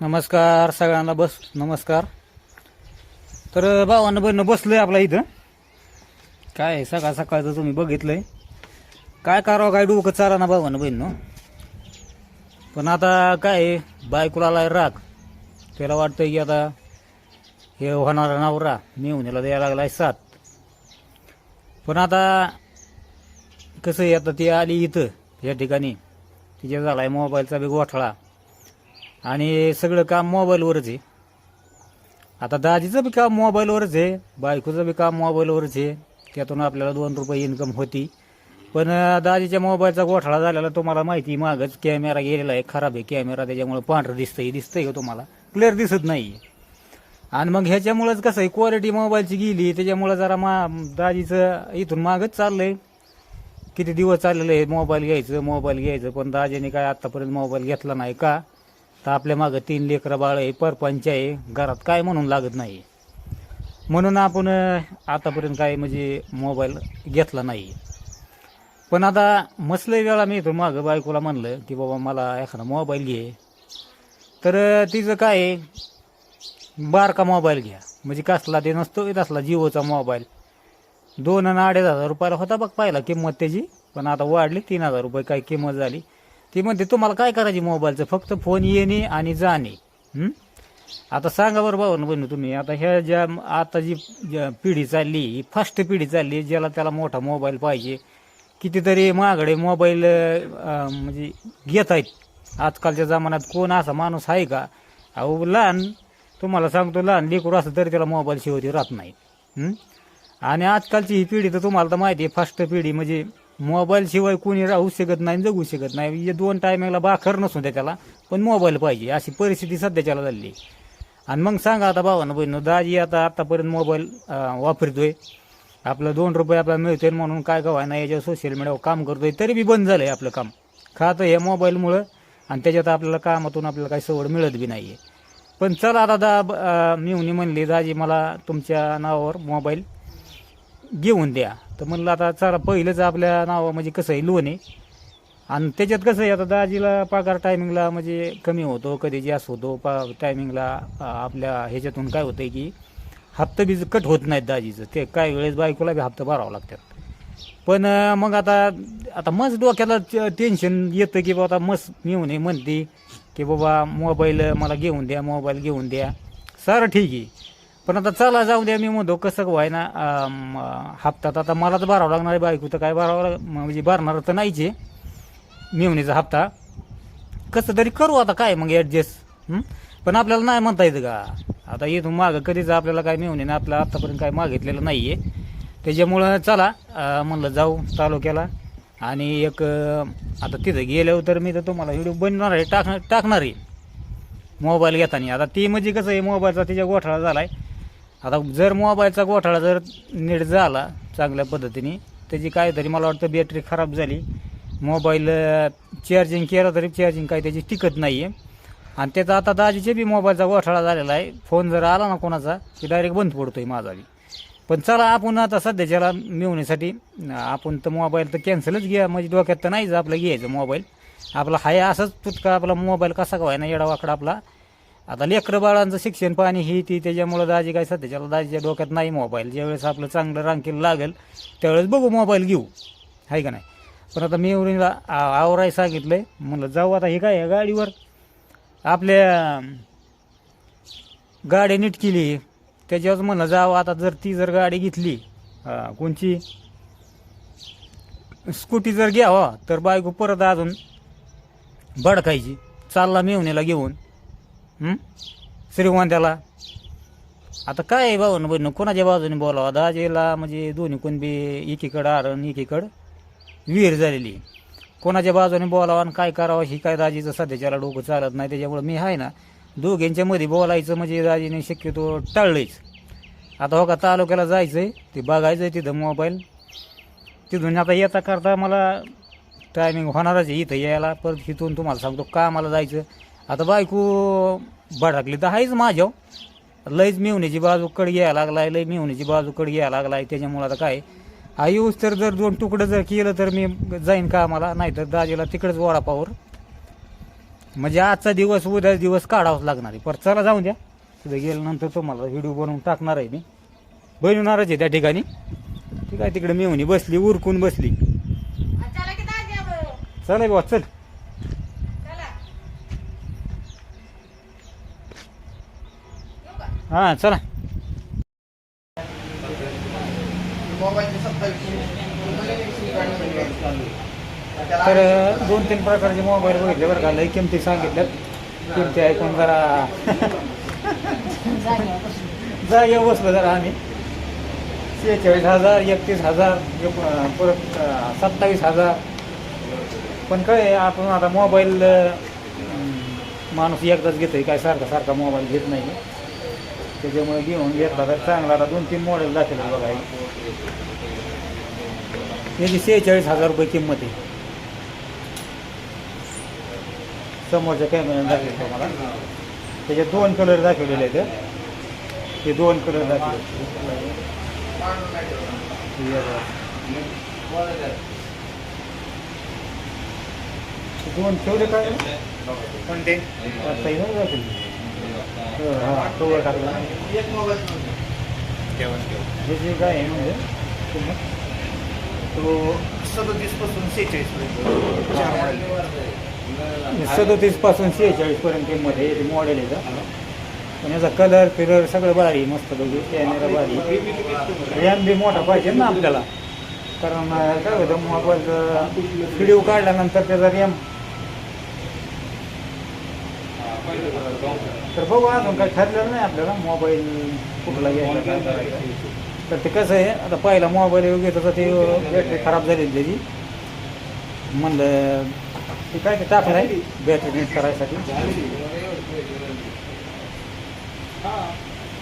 नमस्कार सगळ्यांना बस नमस्कार. तर भावानं बहिणं बसलोय आपला इथं. काय आहे, सकाळ सकाळचं तुम्ही बघितलंय. काय करावं काय डोकं चारा ना भावानं बहिणं हो? पण आता काय आहे, बायकोला राग. त्याला वाटतं की आता हे होणारा नवरा मेहुण्याला द्यायला लागलाय सात पण आता कसं आहे आता ती आली इथं या ठिकाणी. तिच्या झालाय मोबाईलचा बी गोठळा. आणि सगळं काम मोबाईलवरच आहे. आता दाजीचं बी काम मोबाईलवरच आहे बायकोचं बी काम मोबाईलवरच आहे. त्यातून आपल्याला दोन रुपये इन्कम होती. पण दाजीच्या मोबाईलचा गोठाळा झालेला तुम्हाला माहिती मागच कॅमेरा गेलेला आहे खराब आहे कॅमेरा. त्याच्यामुळे पांढरं दिसतंय दिसतंय का तुम्हाला. क्लिअर दिसत नाही आणि मग ह्याच्यामुळंच कसं आहे क्वालिटी मोबाईलची गेली. त्याच्यामुळं जरा मा दाजीचं इथून मागच चाललंय. किती दिवस चाललेलं आहे मोबाईल घ्यायचं मोबाईल घ्यायचं. पण दाजीने काय आत्तापर्यंत मोबाईल घेतला नाही का? तर आपल्या मागं तीन लेकरं बाळ आहे परपंच आहे घरात काय म्हणून लागत नाही. म्हणून आपण आतापर्यंत काय म्हणजे मोबाईल घेतला नाही. पण आता मसले वेळा मी इथून मागं बायकोला म्हणलं की बाबा मला एखादा मोबाईल घे. तर तिचं काय आहे, बारका मोबाईल घ्या. म्हणजे कसला ते नसतो तसला जिओचा मोबाईल. दोन आणि अडीच हजार रुपयाला होता बघ पाहिला किंमत त्याची. पण आता वाढली तीन हजार रुपये काय किंमत झाली. ती म्हणते तुम्हाला काय करायची मोबाईलचं? फक्त फोन येणे आणि जाणे. हं? आता सांगा बरं भाऊ बहिणी तुम्ही. आता ह्या ज्या आता जी ज्या पिढी चालली ही फर्स्ट पिढी चालली ज्याला त्याला मोठा मोबाईल पाहिजे कितीतरी महागडे मोबाईल अं, म्हणजे घेत आहेत आजकालच्या जमान्यात कोण असा माणूस आहे का? अहो लहान तुम्हाला सांगतो लहान लेकरू असं तरी त्याला मोबाईल शिवाय राहत नाही हं? आणि आजकालची ही पिढी तर तुम्हाला तर माहिती आहे फास्ट पिढी म्हणजे मोबाईल शिवाय कोणी राहू शकत नाही जगू शकत नाही. हे दोन टायमिंगला बाखर नसून द्या त्याला पण मोबाईल पाहिजे. अशी परिस्थिती सध्याच्याला झाली आणि मग सांगा आता भावानं बहिण दाजी आता आतापर्यंत मोबाईल वापरतोय. आपलं दोन रुपये आपल्याला मिळतोय म्हणून काय काय नाही याच्यावर सोशल मीडियावर काम करतोय तरी बी बंद झालंय आपलं काम. खातं हे मोबाईलमुळं आणि त्याच्यात आपल्याला कामातून आपल्याला काही सवड मिळत बी नाही आहे पण चला आता दा मी म्हणली दाजी मला तुमच्या नावावर मोबाईल घेऊन द्या. तर म्हणलं आता चला पहिलंच आपल्या नावा म्हणजे कसं आहे लोन आहे. आणि त्याच्यात कसं आहे आता दाजीला पगार टायमिंगला म्हणजे कमी होतो कधी जास्त होतो पा टायमिंगला आपल्या ह्याच्यातून काय होतं की हप्ता बीज कट होत नाहीत दाजीचं. ते काही वेळेस बायकोला बी हप्ता भरावा लागतात. पण मग आता आता मस्त डोक्याला टेन्शन येतं की बाबा आता मस्त मिळून म्हणते की बाबा मोबाईल मला घेऊन द्या मोबाईल घेऊन द्या. सारं ठीक आहे. पण आता चला जाऊ द्या मी म्हणतो कसं व्हाय ना हप्ता हप्तात आता मला तर भरावं लागणार आहे बायको तर काय भरावं लाग- म्हणजे भरणार तर नाहीच आहे. मिळवणीचा हप्ता. कसं तरी करू आता काय मग ॲडजस्ट पण आपल्याला नाही म्हणता येतं का? आता इथून मागं कधीच आपल्याला काय मिळवणे ना आत्तापर्यंत काय मागितलेलं नाही आहे त्याच्यामुळं चला म्हणलं जाऊ तालुक्याला. आणि एक आता तिथं गेल्यावर तर मी तर तुम्हाला व्हिडिओ बनवणार आहे टाक टाकणार आहे. मोबाईल घेताना. आता ती म्हणजे कसं आहे मोबाईलचा तिच्या गोठाळा झाला आहे आता जर मोबाईलचा गोठाळा जर नीट झाला चांगल्या पद्धतीने त्याची काय तरी मला वाटतं बॅटरी खराब झाली. मोबाईल चार्जिंग केलं तरी चार्जिंग काय त्याची टिकत नाही आहे आणि त्याचा आता दाजीचे बी मोबाईलचा गोठाळा झालेला आहे. फोन जर आला ना कोणाचा की डायरेक्ट बंद पडतो आहे माझा बी. पण चला आपण आता सध्याच्याला मिळवण्यासाठी आपण तर मोबाईल तर कॅन्सलच घ्या. म्हणजे डोक्यात तर नाहीच आपलं घ्यायचं मोबाईल. आपला हाय असंच तुटका आपला मोबाईल कसा का ना येडा वाकडा आपला. आता लेकरं बाळांचं शिक्षण पाणी ही ती त्याच्यामुळं दाजी काय सध्याच्याला दाजीच्या डोक्यात नाही मोबाईल ज्यावेळेस आपलं चांगलं रांकेल लागेल त्यावेळेस बघू मोबाईल घेऊ. आहे का नाही? पण आता मी उरीला आवराय आहे म्हणलं जाऊ आता हे काय आहे गाडीवर? आपल्या गाडी नीट केली. त्याच्यावर म्हणलं जावं आता जर ती जर गाडी घेतली कोणची? स्कूटी जर घ्यावा तर बायको परत अजून भडकायची. चालला मेवणीला घेऊन. श्रीगोंद्याला? आता काय आहे भाऊ बहिणं कोणाच्या बाजूने बोलावा? दाजेला म्हणजे दोन्ही कोण बी एकीकडं आरण एकीकडं विहीर झालेली कोणाच्या बाजूने बोलावं आणि काय करावं ही काय दाजीचं सध्याच्याला डोकं चालत नाही त्याच्यामुळे मी आहे ना दोघांच्या मध्ये बोलायचं म्हणजे दाजीने शक्यतो टाळलंच आता हो का तालुक्याला जायचं आहे ते बघायचं आहे तिथं मोबाईल तिथून आता येता करता मला टायमिंग होणारच आहे इथं यायला परत इथून तुम्हाला सांगतो का मला जायचं. आता बायको भडकली तर आहेच माझ्या लयच मिवण्याची बाजू कड घ्यायला लागलाय लय मिवण्याची बाजू कड घ्यायला लागलाय. त्याच्यामुळं आता काय? आयुष तर जर दोन तुकडं जर केलं तर मी जाईन का मला नाहीतर दाजीला तिकडंच वडापावर म्हणजे आजचा दिवस उद्या दिवस काढावाच लागणार आहे. परत चला जाऊन द्या. तिथे गेल्यानंतर तुम्हाला व्हिडिओ बनवून टाकणार आहे मी. बनवणारच आहे त्या ठिकाणी. ठीक आहे तिकडे मेवणी बसली उरकून बसली. चला बाबा चला येऊ का? हां चला. तर दोन तीन प्रकारचे मोबाईल बघितले बरं का. लई किमती सांगितल्यात. किमती ऐकून जरा जागेवर बसलो जरा आम्ही. सेहेचाळीस हजार एकतीस हजार एक- परत सत्तावीस हजार. पण काय आपण आता मोबाईल माणूस एकदाच घेतोय. काय सारखा सारखा मोबाईल घेत नाही. त्याच्यामुळे घेऊन घेतला तर चांगला. आता दोन तीन मॉडेल दाखवले बघा हे. याची शेहेचाळीस हजार रुपये किंमत आहे. समोरच्या कॅमेऱ्याने दाखवले तुम्हाला. त्याच्यात दोन कलर दाखवलेले आहेत. हे दोन कलर दाखवले दोन ठेवले काय? कोणते? आता हे नाही दाखवले टाकला हे जे काय आहे म्हणजे तो सदतीसपासून सेहेचाळीस पर्यंत चार model. सदोतीसपासून शेहेचाळीस मॉडेल आहे. का पण याचा कलर फिलर सगळं भारी मस्त बघू कॅमेरा भारी रॅम बी मोठा पाहिजे ना आपल्याला. कारण अं, काय होतं मोबाईल व्हिडिओ काढल्यानंतर त्याचा रॅम तर बघू अजून काही ठरलेलं नाही आपल्याला. मोबाईल कुठला घ्यायचा काय करायचा. तर ते कसं आहे आता पहिला मोबाईल घेतो तर ते बॅटरी खराब झालेली त्याची. म्हणलं ते काय ते टाकलं आहे बॅटरी नीट करायसाठी.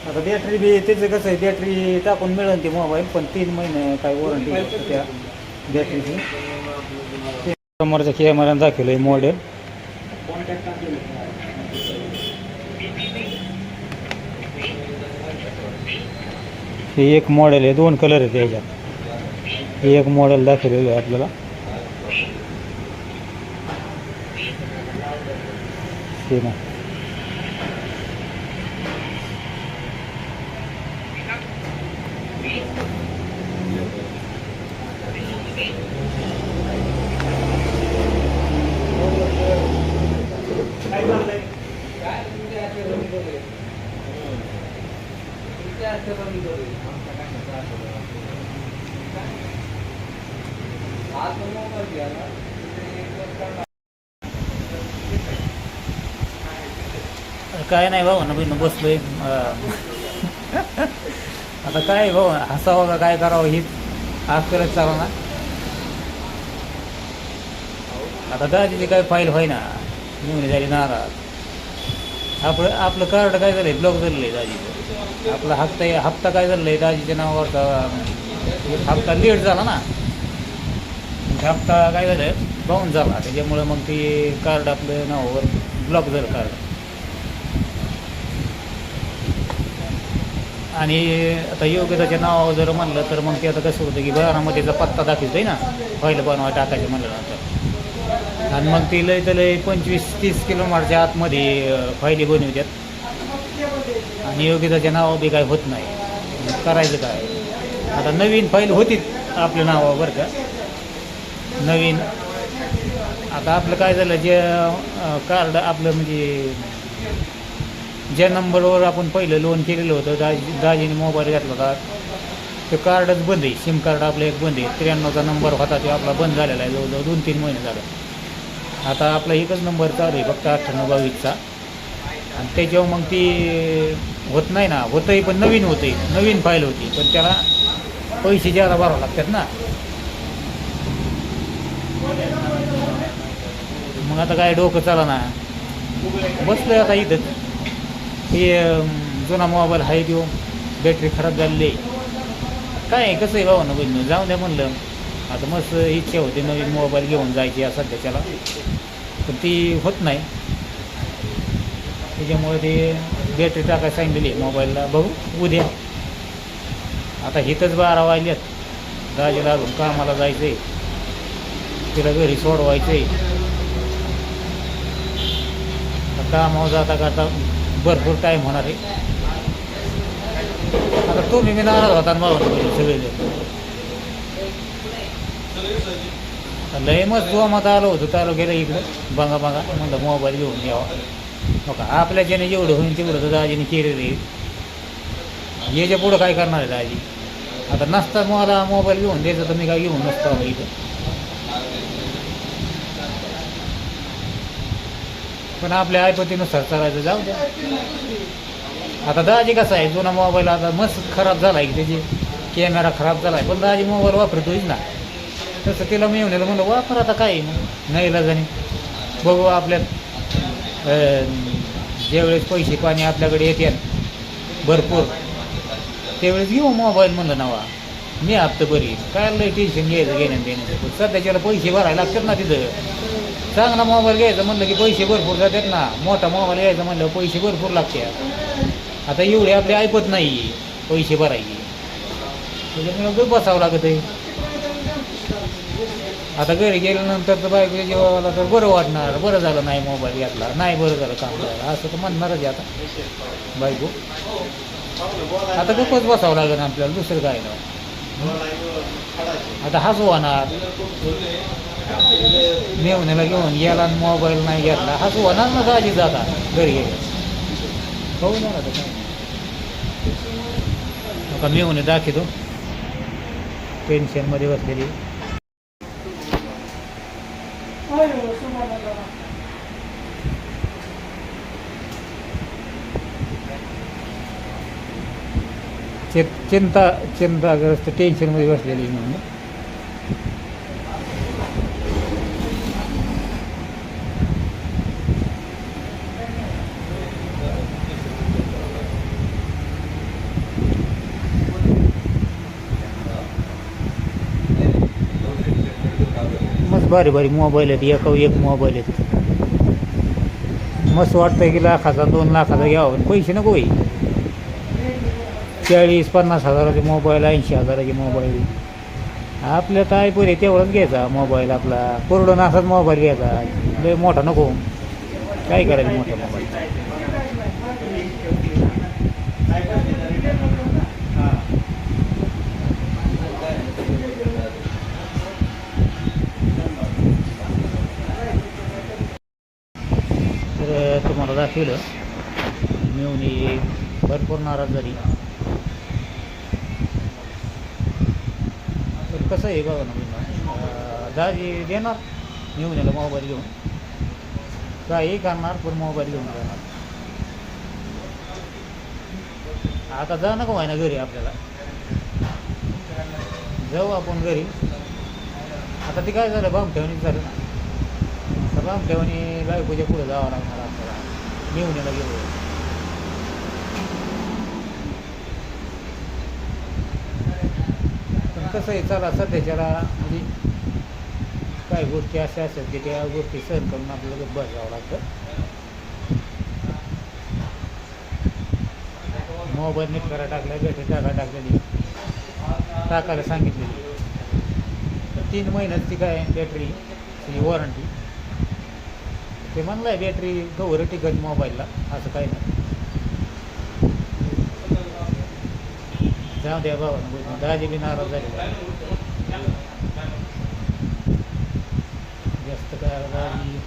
आता बॅटरी बी त्याचं कसं आहे बॅटरी टाकून मिळेल ती मोबाईल पण तीन महिने काय वॉरंटी त्या बॅटरीची समोरच्या कॅमेऱ्यानं दाखवलं आहे मॉडेल हे एक मॉडेल आहे दोन कलर आहेत याच्यात. हे एक मॉडेल दाखवलेलं आहे आपल्याला. हे ना काय नाही भाऊ ना बहिण बसलोय आता काय भाऊ हसावं का काय करावं हे आज करत चालू ना. आता दाजीची काय फाईल होय ना निवडी झाली नाराज. आपलं आपलं कार्ड काय झालंय? ब्लॉक झालेलं आहे दाजीचं. आपला हप्ता हप्ता काय झालेला आहे? दाजीच्या नावावरचा एक हप्ता लेट झाला ना. म्हणजे हप्ता काय झालं बाऊन झाला. त्याच्यामुळं मग ते कार्ड आपलं नावावर ब्लॉक झालं कार्ड. आणि आता योग्यताच्या नावावर जर म्हणलं तर मग ते आता कसं होतं की बारामतीचा पत्ता दाखवतो आहे ना पहिलं बनवा टाकायचं म्हणल्यानंतर. आणि मग ती लय तर लय पंचवीस तीस किलोमीटरच्या आतमध्ये फायली बनवतात आणि योग्यताच्या नावावर बी काय होत नाही. करायचं काय? आता नवीन फाईल होतीच आपल्या नावावर बरं का. नवीन. आता आपलं काय झालं जे कार्ड आपलं म्हणजे ज्या नंबरवर आपण पहिलं लोन केलेलं होतं दाजी दाजीने मोबाईल घेतला होता ते कार्डच बंद आहे. सिम कार्ड आपलं एक बंद आहे. त्र्याण्णवचा नंबर होता तो आपला बंद झालेला आहे. जवळजवळ दोन तीन महिने झालं. आता आपला एकच नंबर चालू आहे फक्त अठ्ठ्याण्णव बावीसचा. आणि त्याच्यावर मग ती होत नाही ना. होतंही पण नवीन होतंय. नवीन फाईल होती. पण त्याला पैसे ज्यादा भरावं लागतात ना. मग आता काय डोकं चाला ना बसलोय आता इथं हे जुना मोबाईल आहे देऊ. बॅटरी खराब झालेली आहे. काय आहे, कसं आहे बाबा ना बहिणी जाऊ द्या म्हणलं. आता मस्त इच्छा होती नवीन मोबाईल घेऊन जायची असं सध्याच्याला पण ती होत नाही. त्याच्यामुळे ते बॅटरी टाकायला सांगितलेली आहे मोबाईलला. बघू उद्या. आता हिथंच बारा वाजल्यात दाजीला अजून कामाला जायचं आहे तिला घरी सोडवायचं आहे कामावर जाता करता भरपूर टाईम होणार आहे. आता तुम्ही मी नाराज होता बाबा सगळे लय मस्त जोमात आलो होतो आलो गेलं इकडं. बघा बघा म्हणलं मोबाईल घेऊन यावा. बघा आपल्या आपल्याच्याने जेवढं होईल तेवढं तर दाजीने केलेलं आहे. याच्या पुढं काय करणार आहे दाजी? आता नसता मला मोबाईल घेऊन द्यायचा तर मी काय घेऊन नसतो इथं. पण आपल्या ऐपतीनुसार चालायचं जाऊ द्या. आता दाजी कसा आहे? जुना मोबाईल आता मस्त खराब झाला आहे त्याची. कॅमेरा खराब झाला आहे पण दाजी मोबाईल वापरतोच ना. तसं तिला मी येऊन म्हणलं वापर आता काय नाही जाणे बघू आपल्या ज्यावेळेस पैसे पाणी आपल्याकडे येतात भरपूर त्यावेळेस घेऊ मोबाईल म्हणलं नवा. मी हप्ता बरी काय लय टेन्शन घ्यायचं घेण्यात देण्याचं पण सध्याच्याला पैसे भरायला लागतात ना तिथं. चांगला मोबाईल घ्यायचा म्हणलं की पैसे भरपूर जातात ना. मोठा मोबाईल घ्यायचा म्हणलं पैसे भरपूर लागतात. आता एवढे आपले ऐकत नाही पैसे भरायचे. त्याच्यामुळे बसावं लागत. आहे आता घरी गेल्यानंतर तर बायको जेव्हा तर बरं वाटणार. बरं झालं नाही मोबाईल घेतला नाही बरं झालं काम करायला. असं तर म्हणणारच आहे आता. बायको. आता खूपच बसावं लागेल आपल्याला दुसरं काय आता हसू होणार. मेवण्याला घेऊन याला आणि मोबाईल नाही घेतला. हसू होणार ना दाजी जाता घरी गेले. होऊ ना आता काय. आता मेवणे दाखवतो. टेन्शनमध्ये बसलेली. चिंता चिंताग्रस्त टेन्शनमध्ये बसलेली म्हणून मस्त भारी भारी मोबाईल आहेत एक एक मोबाईल आहेत. मस्त वाटतंय की लाखाचा दोन लाखाचा घ्यावं पण पैसे नको होई चाळीस पन्नास हजाराचे मोबाईल ऐंशी हजाराचे मोबाईल आपल्या काय पुरे तेवढाच घ्यायचा मोबाईल आपला. पुरडून असाच मोबाईल घ्यायचा. लय मोठा नको. काय करायचं मोठा मोबाईल तर तुम्हाला दाखवलं मिळून भरपूर नाराज झाली. तर कसं आहे बघा ना मी दाजी देणार नेऊन याला मोबाईल घेऊन. काही करणार पण मोबाईल घेऊन जाणार. आता जा नको व्हायना घरी आपल्याला. जाऊ आपण घरी. आता ते काय झालं बामठेवणी झालं ना. तर बामठेवणी बायकोच्या पुढे जावं लागणार आपल्याला नेऊन गेलो. पण कसं आहे चला त्याच्याला म्हणजे काही गोष्टी अशा असतात की त्या गोष्टी सहन करून आपल्याला गप्प बसावं लागतं. मोबाईल नीट करा टाकला बॅटरी टाका टाकलेली टाकायला सांगितलेली तर तीन महिन्यात ती काय बॅटरी ती वॉरंटी ते म्हणलं आहे बॅटरी गवर टिकत मोबाईलला असं काही नाही. जाऊ द्या बाबा म्हणजे दाजी बी नाराज झाले. जास्त काय दाजी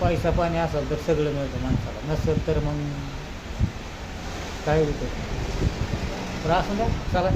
पैसा पाणी असेल तर सगळं मिळतं माणसाला. नसेल तर मग काय होतं? तर असं द्या चला.